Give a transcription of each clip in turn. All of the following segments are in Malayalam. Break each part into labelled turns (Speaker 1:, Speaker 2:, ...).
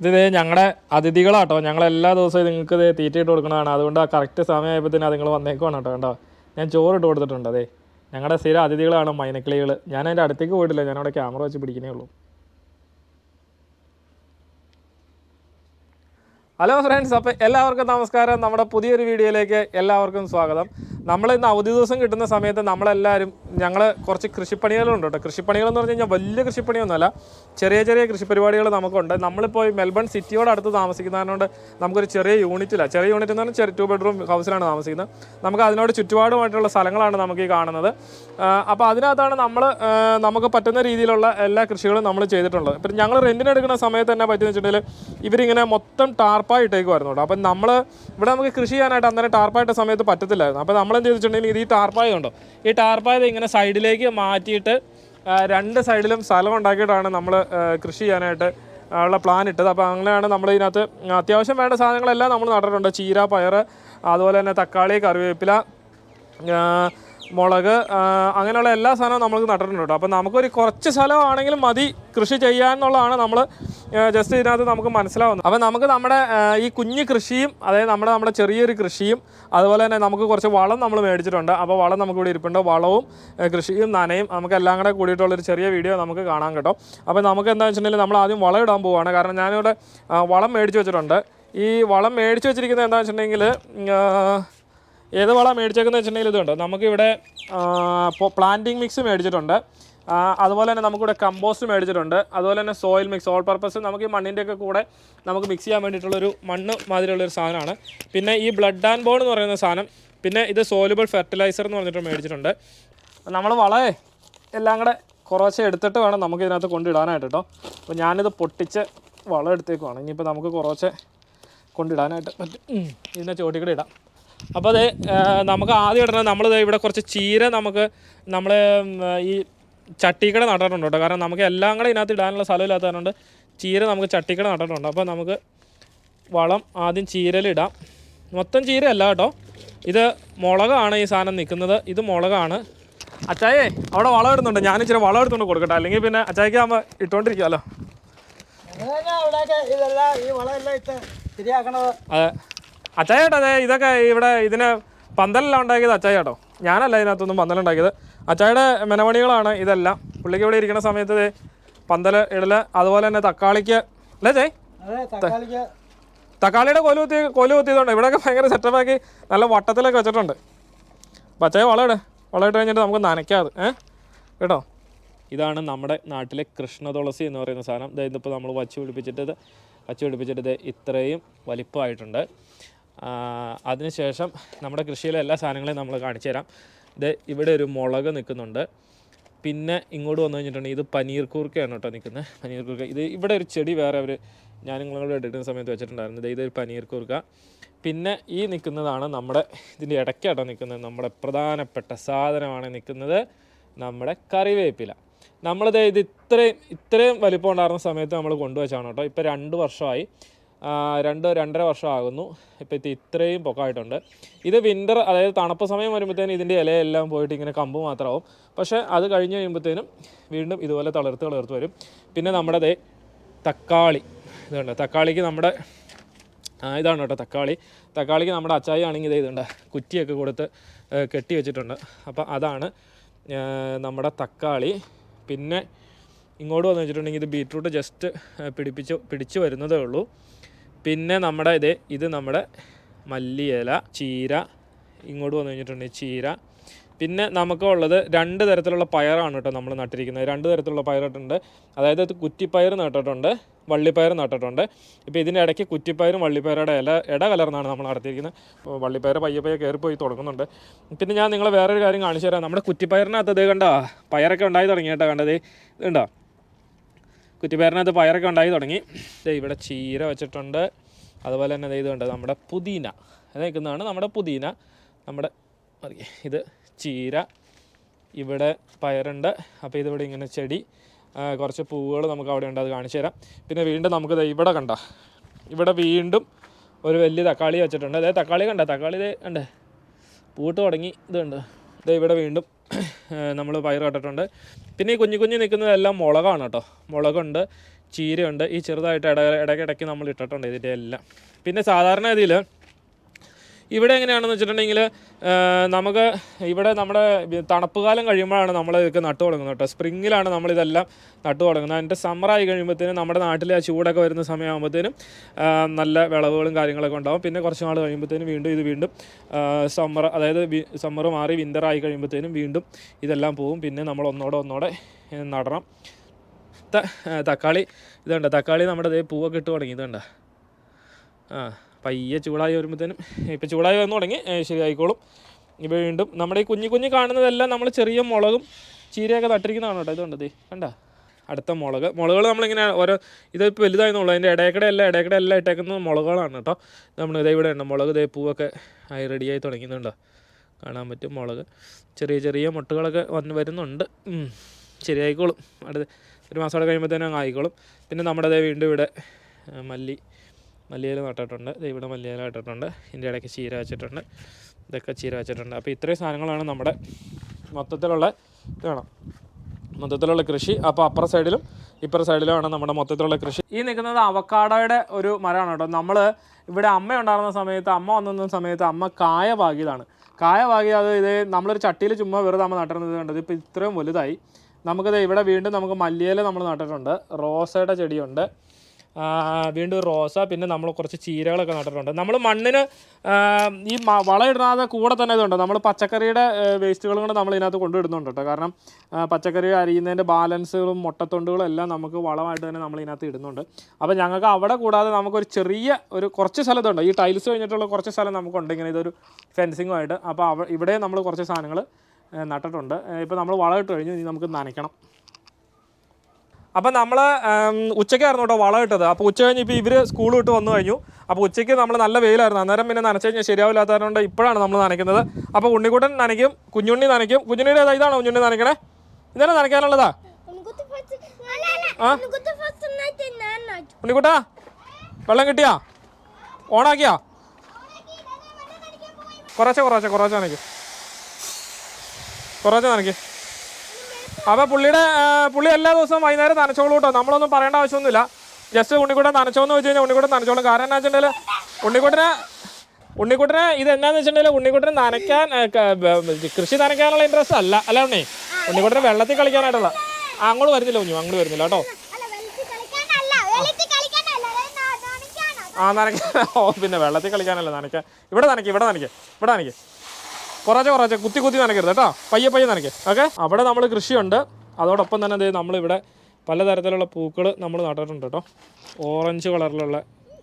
Speaker 1: ഇത് ഞങ്ങളുടെ അതിഥികളാട്ടോ. ഞങ്ങൾ എല്ലാ ദിവസവും നിങ്ങൾക്ക് ഇത് തീറ്റയിട്ട് കൊടുക്കണതാണ് അതുകൊണ്ട് ആ കറക്റ്റ് തന്നെ അതുങ്ങൾ വന്നേക്കുവാണ് കേട്ടോ. കണ്ടോ? ഞാൻ ചോറ് ഇട്ട് കൊടുത്തിട്ടുണ്ട് അതെ ഞങ്ങളുടെ സ്ഥിര അതിഥികളാണ് മൈനക്കിളികൾ ഞാൻ അതിന്റെ അടുത്തേക്ക് പോയിട്ടില്ല. ഞാനവിടെ ക്യാമറ വെച്ച് പിടിക്കുന്നേ ഉള്ളൂ. ഹലോ ഫ്രണ്ട്സ് അപ്പോൾ എല്ലാവർക്കും നമസ്കാരം. നമ്മുടെ പുതിയൊരു വീഡിയോയിലേക്ക് എല്ലാവർക്കും സ്വാഗതം. നമ്മൾ ഇന്ന് അവധി ദിവസം കിട്ടുന്ന സമയത്ത് നമ്മളെല്ലാവരും ഞങ്ങൾ കുറച്ച് കൃഷിപ്പണികളുണ്ട് കേട്ടോ. കൃഷിപ്പണികളെന്ന് പറഞ്ഞു കഴിഞ്ഞാൽ വലിയ കൃഷിപ്പണിയൊന്നുമല്ല. ചെറിയ ചെറിയ കൃഷി പരിപാടികൾ നമുക്കുണ്ട്. നമ്മളിപ്പോൾ മെൽബൺ സിറ്റിയോട് അടുത്ത് താമസിക്കുന്നതുകൊണ്ട് നമുക്കൊരു ചെറിയ യൂണിറ്റില്ല. ചെറിയ യൂണിറ്റ് എന്ന് പറഞ്ഞാൽ ചെറിയ ടു ബെഡ്റൂം ഹൗസിലാണ് താമസിക്കുന്നത്. നമുക്ക് അതിനോട് ചുറ്റുപാടുമായിട്ടുള്ള സ്ഥലങ്ങളാണ് നമുക്ക് ഈ കാണുന്നത്. അപ്പോൾ അതിനകത്താണ് നമ്മൾ നമുക്ക് പറ്റുന്ന രീതിയിലുള്ള എല്ലാ കൃഷികളും നമ്മൾ ചെയ്തിട്ടുള്ളത്. ഇപ്പം ഞങ്ങൾ റെന്റിന് എടുക്കുന്ന സമയത്ത് തന്നെ പറ്റുന്ന വെച്ചിട്ടുണ്ടെങ്കിൽ ഇവരിങ്ങനെ മൊത്തം ടാർപ്പായി വരുന്നുണ്ട് അപ്പം നമ്മൾ ഇവിടെ നമുക്ക് കൃഷി ചെയ്യാനായിട്ട് അന്നേരം ടാർപ്പായിട്ട സമയത്ത് പറ്റത്തില്ലായിരുന്നു. അപ്പോൾ നമ്മൾ എന്ത് ചെയ്തിട്ടുണ്ടെങ്കിൽ ഇത് ഈ ടാർപ്പായ ഉണ്ടോ ഈ ടാർപ്പായ ഇങ്ങനെ സൈഡിലേക്ക് മാറ്റിയിട്ട് രണ്ട് സൈഡിലും സ്ഥലം ഉണ്ടാക്കിയിട്ടാണ് നമ്മൾ കൃഷി ചെയ്യാനായിട്ട് ഉള്ള പ്ലാൻ ഇട്ടത്. അപ്പോൾ അങ്ങനെയാണ് നമ്മൾ ഇതിനകത്ത് അത്യാവശ്യം വേണ്ട സാധനങ്ങളെല്ലാം നമ്മൾ നട്ടിട്ടുണ്ട്. ചീര പയർ അതുപോലെ തന്നെ തക്കാളി കറിവേപ്പില മുളക് അങ്ങനെയുള്ള എല്ലാ സാധനവും നമ്മൾ നട്ടിട്ടുണ്ട് കേട്ടോ. അപ്പോൾ നമുക്കൊരു കുറച്ച് സ്ഥലമാണെങ്കിലും മതി കൃഷി ചെയ്യാന്നുള്ളതാണ് നമ്മൾ ജസ്റ്റ് ഇതിനകത്ത് നമുക്ക് മനസ്സിലാവുന്നത്. അപ്പോൾ നമുക്ക് നമ്മുടെ ഈ കുഞ്ഞു കൃഷിയും അതായത് നമ്മുടെ നമ്മുടെ ചെറിയൊരു കൃഷിയും അതുപോലെ തന്നെ നമുക്ക് കുറച്ച് വളം നമ്മൾ മേടിച്ചിട്ടുണ്ട്. അപ്പോൾ വളം നമുക്ക് ഇവിടെ ഇരിപ്പുണ്ട്. വളവും കൃഷിയും നനയും നമുക്ക് എല്ലാം കൂടെ കൂടിയിട്ടുള്ളൊരു ചെറിയ വീഡിയോ നമുക്ക് കാണാം കേട്ടോ. അപ്പോൾ നമുക്ക് എന്താ വെച്ചിട്ടുണ്ടെങ്കിൽ നമ്മൾ ആദ്യം വളം ഇടാൻ പോവുകയാണ് കാരണം ഞാനിവിടെ വളം മേടിച്ച് വെച്ചിട്ടുണ്ട്. ഈ വളം മേടിച്ച് വെച്ചിരിക്കുന്നത് എന്താണെന്ന് വെച്ചിട്ടുണ്ടെങ്കിൽ ഏത് വളം മേടിച്ചേക്കുന്നത് വെച്ചിട്ടുണ്ടെങ്കിൽ ഇതുണ്ട്. നമുക്കിവിടെ പ്ലാന്റിംഗ് മിക്സ് മേടിച്ചിട്ടുണ്ട്. അതുപോലെ തന്നെ നമുക്കിവിടെ കമ്പോസ്റ്റ് മേടിച്ചിട്ടുണ്ട്. അതുപോലെ തന്നെ സോയിൽ മിക്സ് ഓൾ പർപ്പസ് നമുക്ക് ഈ മണ്ണിന്റെയൊക്കെ കൂടെ നമുക്ക് മിക്സ് ചെയ്യാൻ വേണ്ടിയിട്ടുള്ളൊരു മണ്ണ് മാതിരിയുള്ളൊരു സാധനമാണ്. പിന്നെ ഈ ബ്ലഡ് ആൻഡ് ബോൺ എന്ന് പറയുന്ന സാധനം പിന്നെ ഇത് സോലുബിൾ ഫെർട്ടിലൈസർ എന്ന് പറഞ്ഞിട്ട് മേടിച്ചിട്ടുണ്ട്. നമ്മൾ വളരെ എല്ലാം കൂടെ കുറച്ച് എടുത്തിട്ട് വേണം നമുക്ക് ഇതിനകത്ത് കൊണ്ടിടാനായിട്ട് കേട്ടോ അപ്പോൾ ഞാനിത് പൊട്ടിച്ച് വളം എടുത്തേക്കുവാണ് ഇനിയിപ്പോൾ നമുക്ക് കുറച്ച് കൊണ്ടിടാനായിട്ട് പറ്റും. ഇതിനെ ചോട്ടിക്കൂടെ ഇടാം. അപ്പോൾ അത് നമുക്ക് ആദ്യം ഇടണം നമ്മൾ ഇവിടെ കുറച്ച് ചീര നമുക്ക് നമ്മൾ ഈ ചട്ടിക്കട നട്ടിട്ടുണ്ട് കേട്ടോ. കാരണം നമുക്ക് എല്ലാം കൂടെ ഇതിനകത്ത് ഇടാനുള്ള സ്ഥലമില്ലാത്തതുകൊണ്ട് ചീര നമുക്ക് ചട്ടിക്കട നട്ടിട്ടുണ്ട്. അപ്പോൾ നമുക്ക് വളം ആദ്യം ചീരലിടാം മൊത്തം ചീരയല്ല കേട്ടോ. ഇത് മുളകാണ് ഈ സാധനം നിൽക്കുന്നത്. ഇത് മുളകാണ്. അച്ചായേ അവിടെ വളം ഇടുന്നുണ്ട്. ഞാൻ ഇച്ചിരി വളം എടുത്തുകൊണ്ട് കൊടുക്കട്ടെ. അല്ലെങ്കിൽ പിന്നെ അച്ചായ്ക്ക് ആകുമ്പോൾ ഇട്ടുകൊണ്ടിരിക്കുമല്ലോ അതെ. അച്ചായേട്ടാ അതെ ഇതൊക്കെ ഇവിടെ ഇതിന് പന്തലെല്ലാം ഉണ്ടാക്കിയത് അച്ചായേട്ടോ. ഞാനല്ല ഇതിനകത്തൊന്നും പന്തലുണ്ടാക്കിയത്. അച്ചായുടെ മെനമണികളാണ് ഇതെല്ലാം. പുള്ളിക്ക് ഇവിടെ ഇരിക്കുന്ന സമയത്ത് ദേ പന്തൽ ഇടൽ അതുപോലെ തന്നെ തക്കാളിക്ക്. അല്ലേ ചേ
Speaker 2: അതെ തക്കാളിക്ക്.
Speaker 1: തക്കാളിയുടെ കൊലു കുത്തി കൊലു കുത്തിയതുകൊണ്ട് ഇവിടെയൊക്കെ ഭയങ്കര സെറ്റപ്പാക്കി നല്ല വട്ടത്തിലൊക്കെ വെച്ചിട്ടുണ്ട്. അപ്പം അച്ചായ വളമിട് വളമിട്ട് കഴിഞ്ഞിട്ട് നമുക്ക് നനയ്ക്കാതെ ഏ? കേട്ടോ? ഇതാണ് നമ്മുടെ നാട്ടിലെ കൃഷ്ണ തുളസി എന്ന് പറയുന്ന സാധനം. ദേ ഇതിപ്പോൾ നമ്മൾ വച്ച് പിടിപ്പിച്ചിട്ട് വച്ച് പിടിപ്പിച്ചിട്ട് ഇത്രയും വലിപ്പമായിട്ടുണ്ട്. അതിനുശേഷം നമ്മുടെ കൃഷിയിലെ എല്ലാ സാധനങ്ങളെയും നമ്മൾ കാണിച്ചു തരാം. ഇത് ഇവിടെ ഒരു മുളക് നിൽക്കുന്നുണ്ട്. പിന്നെ ഇങ്ങോട്ട് വന്നു കഴിഞ്ഞിട്ടുണ്ടെങ്കിൽ ഇത് പനീർ കൂർക്കയാണ് കേട്ടോ നിൽക്കുന്നത്. പനീർ കൂർക്ക. ഇത് ഇവിടെ ഒരു ചെടി വേറെ അവർ ഞാൻ നിങ്ങളോട് എടുക്കുന്ന സമയത്ത് വെച്ചിട്ടുണ്ടായിരുന്നു. ഇതൊരു പനീർ കൂർക്ക. പിന്നെ ഈ നിൽക്കുന്നതാണ് നമ്മുടെ ഇതിന്റെ ഇടയ്ക്കാട്ടോ നിൽക്കുന്നത്. നമ്മുടെ പ്രധാനപ്പെട്ട സാധനമാണ് നിൽക്കുന്നത് നമ്മുടെ കറിവേപ്പില. നമ്മളിത് ഇത് ഇത്രയും ഇത്രയും വലിപ്പം ഉണ്ടായിരുന്ന സമയത്ത് നമ്മൾ കൊണ്ടുവച്ചാണ് കേട്ടോ. ഇപ്പോൾ രണ്ട് വർഷമായി രണ്ട് രണ്ടര വർഷം ആകുന്നു ഇപ്പോൾ ഇത് ഇത്രയും പൊക്കമായിട്ടുണ്ട്. ഇത് വിന്റർ അതായത് തണുപ്പ് സമയം വരുമ്പോഴത്തേനും ഇതിന്റെ ഇലയെല്ലാം പോയിട്ട് ഇങ്ങനെ കമ്പ് മാത്രമാവും. പക്ഷേ അത് കഴിഞ്ഞ് കഴിയുമ്പോഴത്തേനും വീണ്ടും ഇതുപോലെ തളർത്ത് തളർത്ത് വരും. പിന്നെ നമ്മുടെ തക്കാളി. ഇതുണ്ട്. തക്കാളിക്ക് നമ്മുടെ ഇതാണ് കേട്ടോ തക്കാളി. തക്കാളിക്ക് നമ്മുടെ അച്ചായി ആണെങ്കിൽ ഇത് ഇതുണ്ട്. കുറ്റിയൊക്കെ കൊടുത്ത് കെട്ടി വെച്ചിട്ടുണ്ട്. അപ്പോൾ അതാണ് നമ്മുടെ തക്കാളി. പിന്നെ ഇങ്ങോട്ട് വന്നു വെച്ചിട്ടുണ്ടെങ്കിൽ ഇത് ബീട്രൂട്ട് ജസ്റ്റ് പിടിപ്പിച്ച് പിടിച്ച് വരുന്നതേ ഉള്ളൂ. പിന്നെ നമ്മുടെ ഇത് ഇത് നമ്മുടെ മല്ലിയില ചീര ഇങ്ങോട്ട് വന്നു കഴിഞ്ഞിട്ടുണ്ടെങ്കിൽ ചീര. പിന്നെ നമുക്ക് ഉള്ളത് രണ്ട് തരത്തിലുള്ള പയറാണ് കേട്ടോ നമ്മൾ നട്ടിരിക്കുന്നത്. രണ്ട് തരത്തിലുള്ള പയറിട്ടുണ്ട്. അതായത് ഇത് കുറ്റിപ്പയർ നട്ടിട്ടുണ്ട് വള്ളിപ്പയർ നട്ടിട്ടുണ്ട്. ഇപ്പോൾ ഇതിന്റെ ഇടയ്ക്ക് കുറ്റിപ്പയറും വള്ളിപ്പയറുടെ ഇല ഇട കലർന്നാണ് നമ്മൾ നടത്തിയിരിക്കുന്നത്. വള്ളിപ്പയർ പയ്യെ പയ്യെ കയറിപ്പോയി തുടങ്ങുന്നുണ്ട്. പിന്നെ ഞാൻ നിങ്ങളെ വേറൊരു കാര്യം കാണിച്ചു തരാം. നമ്മുടെ കുറ്റിപ്പയറിനകത്ത് ഇത് കണ്ടോ? പയറൊക്കെ ഉണ്ടായി തുടങ്ങി കേട്ടോ കണ്ടത് ഇതുണ്ടോ കുറ്റിപ്പയറിനകത്ത് പയറൊക്കെ ഉണ്ടായി തുടങ്ങി. ഇവിടെ ചീര വെച്ചിട്ടുണ്ട്. അതുപോലെ തന്നെ ഇത് കണ്ടത് നമ്മുടെ പുതിന. നിൽക്കുന്നതാണ് നമ്മുടെ പുതിന. നമ്മുടെ ഇത് ചീര ഇവിടെ പയറുണ്ട്. അപ്പോൾ ഇതിവിടെ ഇങ്ങനെ ചെടി കുറച്ച് പൂവുകൾ നമുക്ക് അവിടെ ഉണ്ട് അത് കാണിച്ചു തരാം. പിന്നെ വീണ്ടും നമുക്ക് ഇവിടെ കണ്ട ഇവിടെ വീണ്ടും ഒരു വലിയ തക്കാളി വെച്ചിട്ടുണ്ട്. അതായത് തക്കാളി കണ്ട തക്കാളി ഇത് കണ്ടേ പൂട്ട് തുടങ്ങി ഇതുണ്ട്. ദേ ഇവിടെ വീണ്ടും നമ്മൾ പയർ നട്ടിട്ടുണ്ട്. പിന്നെ ഈ കുഞ്ഞു കുഞ്ഞു നിൽക്കുന്നതെല്ലാം മുളകാണ് കേട്ടോ. മുളകുണ്ട് ചീരയുണ്ട്. ഈ ചെറുതായിട്ട് ഇട ഇടയ്ക്കിടയ്ക്ക് നമ്മൾ ഇട്ടിട്ടുണ്ട് ഇതിന്റെ എല്ലാം. പിന്നെ സാധാരണ ഇതിൽ ഇവിടെ എങ്ങനെയാണെന്ന് വെച്ചിട്ടുണ്ടെങ്കിൽ നമുക്ക് ഇവിടെ നമ്മുടെ തണുപ്പ് കാലം കഴിയുമ്പോഴാണ് നമ്മൾ ഇതൊക്കെ നട്ടു തുടങ്ങുന്നത് കേട്ടോ. സ്പ്രിങ്ങിലാണ് നമ്മളിതെല്ലാം നട്ടു തുടങ്ങുന്നത്. അതിന്റെ സമ്മറായി കഴിയുമ്പോഴത്തേനും നമ്മുടെ നാട്ടിൽ ആ ചൂടൊക്കെ വരുന്ന സമയമാകുമ്പോഴത്തേനും നല്ല വിളവുകളും കാര്യങ്ങളൊക്കെ ഉണ്ടാവും. പിന്നെ കുറച്ച് നാൾ കഴിയുമ്പോഴത്തേനും വീണ്ടും ഇത് വീണ്ടും സമ്മർ അതായത് സമ്മർ മാറി വിന്റർ ആയി കഴിയുമ്പോഴത്തേനും വീണ്ടും ഇതെല്ലാം പോവും. പിന്നെ നമ്മൾ ഒന്നോടെ ഒന്നോടെ നടണം. തക്കാളി ഇതുണ്ട്? തക്കാളി നമ്മുടെ ഇതേ പൂവൊക്കെ ഇട്ട് തുടങ്ങി ഇതുണ്ട്? ആ പയ്യെ ചൂടായി വരുമ്പോഴത്തേനും ഇപ്പം ചൂടായി വന്നു തുടങ്ങി ശരിയായിക്കോളും. ഇപ്പോൾ വീണ്ടും നമ്മുടെ ഈ കുഞ്ഞു കുഞ്ഞു കാണുന്നതെല്ലാം നമ്മൾ ചെറിയ മുളകും ചീരയൊക്കെ തട്ടിരിക്കുന്നതാണ് കേട്ടോ ഇത് കണ്ടത് കണ്ട? അടുത്ത മുളക്. മുളകുകൾ നമ്മളിങ്ങനെ ഓരോ ഇതിപ്പോൾ വലുതായിരുന്നുള്ളൂ അതിന്റെ ഇടയക്കടെ എല്ലാം ഇടയക്കടെ എല്ലാം ഇട്ടേക്കുന്ന മുളകുകളാണ് കേട്ടോ. നമ്മൾ ഇതേ ഇവിടെ ഉണ്ട് മുളക് ഇതേ പൂവൊക്കെ ആയി റെഡിയായി തുടങ്ങുന്നുണ്ടോ കാണാൻ പറ്റും മുളക്. ചെറിയ ചെറിയ മുട്ടകളൊക്കെ വന്ന് വരുന്നുണ്ട്. ശരിയായിക്കോളും. അടുത്ത ഒരു മാസം കൂടെ കഴിയുമ്പോഴത്തേനും ആയിക്കോളും. പിന്നെ നമ്മുടെ വീണ്ടും ഇവിടെ മല്ലി മല്ലിയില നട്ടിട്ടുണ്ട്. ഇവിടെ മല്ലിയില നട്ടിട്ടുണ്ട് ഇതിന്റെ ഇടയ്ക്ക് ചീര വെച്ചിട്ടുണ്ട്. ഇതൊക്കെ ചീര വെച്ചിട്ടുണ്ട്. അപ്പോൾ ഇത്രയും സാധനങ്ങളാണ് നമ്മുടെ മൊത്തത്തിലുള്ള ഇത് വേണം മൊത്തത്തിലുള്ള കൃഷി. അപ്പോൾ അപ്പുറ സൈഡിലും ഇപ്പുറ സൈഡിലുമാണ് നമ്മുടെ മൊത്തത്തിലുള്ള കൃഷി. ഈ നിൽക്കുന്നത് അവക്കാടോയുടെ ഒരു മരമാണ് കേട്ടോ. നമ്മൾ ഇവിടെ അമ്മ ഉണ്ടായിരുന്ന സമയത്ത് അമ്മ വന്നിരുന്ന സമയത്ത് അമ്മ കായ പാകിയതാണ് കായ പാകി അത് ഇത് നമ്മളൊരു ചട്ടിയിൽ ചുമ്മാ വെറുതെ അമ്മ നട്ടിരുന്നത് കണ്ടത് ഇപ്പോൾ ഇത്രയും വലുതായി. നമുക്കത് ഇവിടെ വീണ്ടും നമുക്ക് മല്ലിയില നമ്മൾ നട്ടിട്ടുണ്ട്. റോസയുടെ ചെടിയുണ്ട്. വീണ്ടും റോസ പിന്നെ നമ്മൾ കുറച്ച് ചീരകളൊക്കെ നട്ടിട്ടുണ്ട്. നമ്മൾ മണ്ണിന് ഈ വളം ഇടാതെ കൂടെ തന്നെ ഇതുണ്ട്. നമ്മൾ പച്ചക്കറിയുടെ വേസ്റ്റുകളും കൂടെ നമ്മൾ ഇതിനകത്ത് കൊണ്ടുവിടുന്നുണ്ട് കേട്ടോ. കാരണം പച്ചക്കറി അരിയുന്നതിന്റെ ബാലൻസുകളും മുട്ടത്തൊണ്ടുകളും എല്ലാം നമുക്ക് വളമായിട്ട് തന്നെ നമ്മൾ ഇതിനകത്ത് ഇടുന്നുണ്ട്. അപ്പോൾ ഞങ്ങൾക്ക് അവിടെ കൂടാതെ നമുക്കൊരു ചെറിയ ഒരു കുറച്ച് സ്ഥലത്തുണ്ട്. ഈ ടൈൽസ് കഴിഞ്ഞിട്ടുള്ള കുറച്ച് സ്ഥലം നമുക്കുണ്ട് ഇങ്ങനെ. ഇതൊരു ഫെൻസിങ്ങുമായിട്ട്. അപ്പോൾ അവ ഇവിടെ നമ്മൾ കുറച്ച് സാധനങ്ങൾ നട്ടിട്ടുണ്ട്. ഇപ്പോൾ നമ്മൾ വളം ഇട്ട് കഴിഞ്ഞു. ഇനി നമുക്ക് നനയ്ക്കണം. അപ്പം നമ്മൾ ഉച്ചയ്ക്കായിരുന്നു കേട്ടോ വളം ഇട്ടത്. അപ്പോൾ ഉച്ച കഴിഞ്ഞ് ഇപ്പോൾ ഇവർ സ്കൂൾ വിട്ട് വന്നു കഴിഞ്ഞു. അപ്പോൾ ഉച്ചയ്ക്ക് നമ്മൾ നല്ല വെയിലായിരുന്നു. അന്നേരം പിന്നെ നനച്ചു കഴിഞ്ഞാൽ ശരിയാവില്ലാത്തതുകൊണ്ട് ഇപ്പോഴാണ് നമ്മൾ നനയ്ക്കുന്നത്. അപ്പോൾ ഉണ്ണിക്കുട്ടൻ നനയ്ക്കും കുഞ്ഞുണ്ണി നനയ്ക്കും. കുഞ്ഞുണ്ണിയുടെ? ഇതാണോ കുഞ്ഞുണ്ണി നനയ്ക്കണേ? ഇന്നലെ നനയ്ക്കാനുള്ളതാ?
Speaker 3: നട്ടു.
Speaker 1: ഉണ്ണിക്കുട്ടാ വെള്ളം കിട്ടിയാ? ഓണാക്കിയാ? കുറച്ച് കുറച്ച് കുറച്ച് നനയ്ക്കും. കുറച്ച് നനയ്ക്ക്. അപ്പോൾ പുള്ളിയുടെ പുള്ളി എല്ലാ ദിവസവും വൈകുന്നേരം നനച്ചോളൂ കേട്ടോ നമ്മളൊന്നും പറയേണ്ട ആവശ്യമൊന്നുമില്ല. ജസ്റ്റ് ഉണ്ണിക്കുട്ടൻ നനച്ചോന്ന് വെച്ച് കഴിഞ്ഞാൽ ഉണ്ണിക്കുട്ടൻ നനച്ചോളും. കാരണം എന്താ വെച്ചിട്ടുണ്ടെങ്കിൽ ഉണ്ണിക്കുട്ടനെ ഉണ്ണിക്കുട്ടനെ ഇത് എന്നാന്ന് വെച്ചിട്ടുണ്ടെങ്കിൽ ഉണ്ണിക്കുട്ടനെ നനയ്ക്കാൻ കൃഷി നനയ്ക്കാനുള്ള ഇൻട്രസ്റ്റ് അല്ല. അല്ല ഉണ്ണി? ഉണ്ണിക്കുട്ടനെ വെള്ളത്തിൽ കളിക്കാനായിട്ടുള്ള. അങ്ങോട്ട് വരുന്നില്ല കുഞ്ഞു അങ്ങോട്ട് വരുന്നില്ല കേട്ടോ. ആ നനയ്ക്കാൻ ഓ പിന്നെ വെള്ളത്തിൽ കളിക്കാനല്ല നനയ്ക്കാൻ ഇവിടെ നനയ്ക്ക് ഇവിടെ നനയ്ക്ക് ഇവിടെ നനയ്ക്ക്. കുറച്ച് കുറച്ച് കുത്തി കുത്തി നനയ്ക്കരുത് കേട്ടോ. പയ്യെ പയ്യെ നനയ്ക്കുക ഓക്കെ അവിടെ നമ്മൾ കൃഷിയുണ്ട്. അതോടൊപ്പം തന്നെ ദേ നമ്മളിവിടെ പലതരത്തിലുള്ള പൂക്കൾ നമ്മൾ നട്ടിട്ടുണ്ട് കേട്ടോ. ഓറഞ്ച് കളറിലുള്ള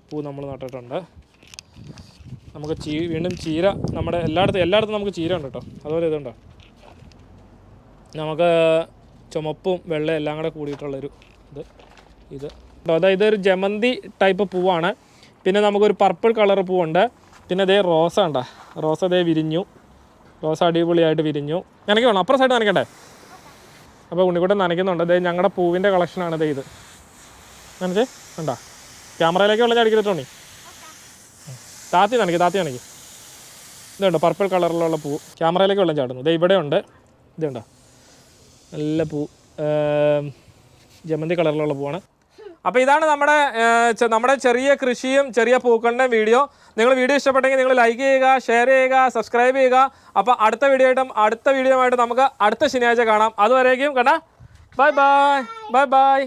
Speaker 1: പൂ നമ്മൾ നട്ടിട്ടുണ്ട്. നമുക്ക് ചീ വീണ്ടും ചീര നമ്മുടെ എല്ലായിടത്തും എല്ലായിടത്തും നമുക്ക് ചീര ഉണ്ട് കേട്ടോ. അതുപോലെ ഇതുണ്ടോ. നമുക്ക് ചുമപ്പും വെള്ളയും എല്ലാം കൂടെ കൂടിയിട്ടുള്ളൊരു ഇത് ഇത്. കേട്ടോ അതായത് ഇതൊരു ജമന്തി ടൈപ്പ് പൂവാണ്. പിന്നെ നമുക്കൊരു പർപ്പിൾ കളർ പൂവുണ്ട്. പിന്നെ അതേ റോസ ഉണ്ടോ റോസ അതേ വിരിഞ്ഞു. റോസ അടിപൊളിയായിട്ട് വിരിഞ്ഞു. നനയ്ക്കു വേണം അപ്പുറം സൈഡ് നനയ്ക്കണ്ടേ? അപ്പോൾ ഉണ്ണിക്കൂട്ടം നനയ്ക്കുന്നുണ്ട്. അതായത് ഞങ്ങളുടെ പൂവിന്റെ കളക്ഷനാണ് ദേ ഇത്. നനച്ചേ? ഉണ്ടോ ക്യാമറയിലേക്ക് വെള്ളം ചടിക്കിട്ടുണ്ണി താത്തി നനയ്ക്ക് താത്തി നനയ്ക്ക്. ഇതുണ്ട് പർപ്പിൾ കളറിലുള്ള പൂ. ക്യാമറയിലേക്ക് വെള്ളം ചാടുന്നു. ദേ ഇവിടെ ഉണ്ട്. ഇതുണ്ടോ നല്ല പൂ. ജമന്തി കളറിലുള്ള പൂവാണ്. അപ്പോൾ ഇതാണ് നമ്മുടെ നമ്മുടെ ചെറിയ കൃഷിയും ചെറിയ പൂക്കളുടെ വീഡിയോ. നിങ്ങൾ വീഡിയോ ഇഷ്ടപ്പെട്ടെങ്കിൽ നിങ്ങൾ ലൈക്ക് ചെയ്യുക ഷെയർ ചെയ്യുക സബ്സ്ക്രൈബ് ചെയ്യുക. അപ്പോൾ അടുത്ത വീഡിയോ ആയിട്ടും അടുത്ത വീഡിയോ ആയിട്ട് നമുക്ക് അടുത്ത ശനിയാഴ്ച കാണാം. അതുവരേക്കും കണ്ടാ ബൈ ബൈ ബൈ ബൈ